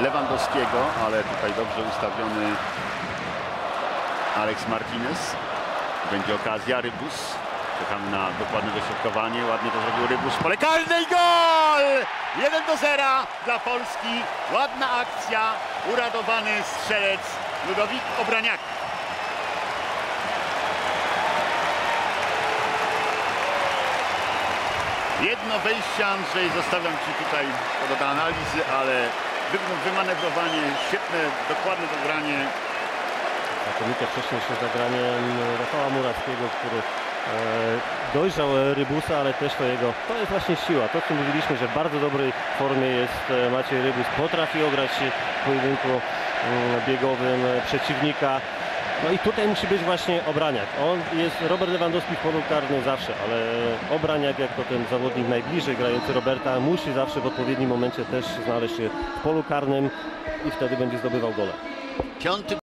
Lewandowskiego, ale tutaj dobrze ustawiony Alex Martinez. Będzie okazja, Rybus. Czekamy na dokładne dośrodkowanie. Ładnie to zrobił Rybus. Pole karne gol! 1 do 0 dla Polski. Ładna akcja. Uradowany strzelec Ludowik Obraniak. Jedno wejście, Andrzej, zostawiam Ci tutaj do analizy, ale wymanewrowanie, świetne, dokładne dogranie. Znakomite wcześniej zagranie Rafała Murawskiego, który e, dojrzał Rybusa, ale też to jego, to jest właśnie siła. To, co mówiliśmy, że w bardzo dobrej formie jest e, Maciej Rybus. Potrafi ograć się w pojedynku mm, biegowym e, przeciwnika. No i tutaj musi być właśnie Obraniak. On jest, Robert Lewandowski w polu karnym zawsze, ale Obraniak jako ten zawodnik najbliżej grający Roberta musi zawsze w odpowiednim momencie też znaleźć się w polu karnym i wtedy będzie zdobywał gole. Piąty